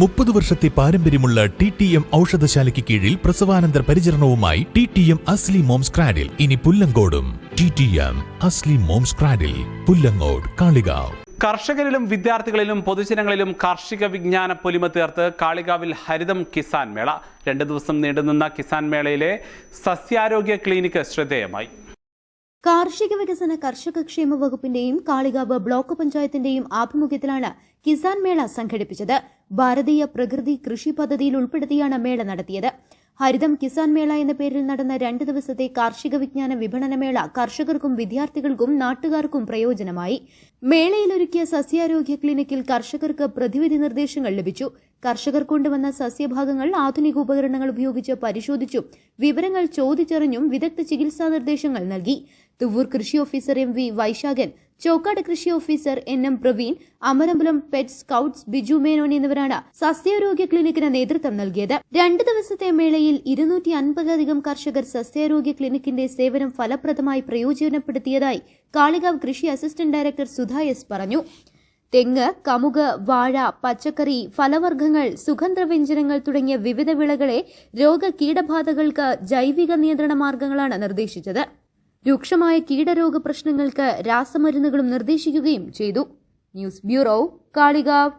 മുപ്പത് വർഷത്തെ പാരമ്പര്യമുള്ള ടി ടി എം ഔഷധശാലയ്ക്ക് കീഴിൽ പ്രസവാനന്തര പരിചരണവുമായി T T M Asli moms cradle ഇനി പുല്ലങ്കോടും. T T M Asli moms cradle Pullangode Kalikavu. കർഷകരിലും വിദ്യാർത്ഥികളിലും പൊതുജനങ്ങളിലും കാർഷിക വിജ്ഞാന പൊലിമ തീർത്ത് കാളികാവിൽ ഹരിതം കിസാൻ മേള. രണ്ട് ദിവസം നീണ്ടുനിന്ന കിസാൻ മേളയിലെ സസ്യാരോഗ്യ ക്ലിനിക്ക് ശ്രദ്ധേയമായി. കാർഷിക വികസന കർഷക ക്ഷേമ വകുപ്പിന്റെയും കാളികാവ് ബ്ലോക്ക് പഞ്ചായത്തിന്റെയും ആഭിമുഖ്യത്തിലാണ് കിസാൻ മേള സംഘടിപ്പിച്ചത്. ഭാരതീയ പ്രകൃതി കൃഷി പദ്ധതിയിൽ ഉൾപ്പെടുത്തിയാണ് മേള നടത്തിയത്. ഹരിതം കിസാൻ മേള എന്ന പേരിൽ നടന്ന രണ്ട് ദിവസത്തെ കാർഷിക വിജ്ഞാന വിപണന മേള കർഷകർക്കും വിദ്യാർത്ഥികൾക്കും നാട്ടുകാർക്കും പ്രയോജനമായി. മേളയിൽ ഒരുക്കിയ സസ്യാരോഗ്യ ക്ലിനിക്കിൽ കർഷകർക്ക് പ്രതിവിധി നിർദ്ദേശങ്ങൾ ലഭിച്ചു. കർഷകർ കൊണ്ടുവന്ന സസ്യഭാഗങ്ങൾ ആധുനിക ഉപകരണങ്ങൾ ഉപയോഗിച്ച് പരിശോധിച്ചും വിവരങ്ങൾ ചോദിച്ചറിഞ്ഞും വിദഗ്ധ ചികിത്സാ നിർദ്ദേശങ്ങൾ നൽകി. തുവൂർ കൃഷി officer M V Vaishakhan Chokkad കൃഷി officer N M Praveen Amarambalam pest scouts Biju Menon എന്നിവരാണ് സസ്യാരോഗ്യ ക്ലിനിക്കിന് നേതൃത്വം നൽകിയത്. രണ്ട് ദിവസത്തെ മേളയിൽ ഇരുന്നൂറ്റി അൻപതിലധികം കർഷകർ സസ്യാരോഗ്യ ക്ലിനിക്കിന്റെ സേവനം ഫലപ്രദമായി പ്രയോജനപ്പെടുത്തിയതായി കാളികാവ് കൃഷി അസിസ്റ്റന്റ് ഡയറക്ടർ സുധ എസ് പറഞ്ഞു. തെങ്ങ് കമുക് വാഴ പച്ചക്കറി ഫലവർഗങ്ങൾ സുഗന്ധവ്യഞ്ജനങ്ങൾ തുടങ്ങിയ വിവിധ വിളകളെ രോഗ കീടബാധകൾക്ക് ജൈവിക നിയന്ത്രണ മാർഗങ്ങളാണ് നിർദ്ദേശിച്ചത്. രൂക്ഷമായ കീടരോഗ പ്രശ്നങ്ങൾക്ക് രാസമരുന്നുകളും നിർദ്ദേശിക്കുകയും ചെയ്തു. News bureau Kalikavu.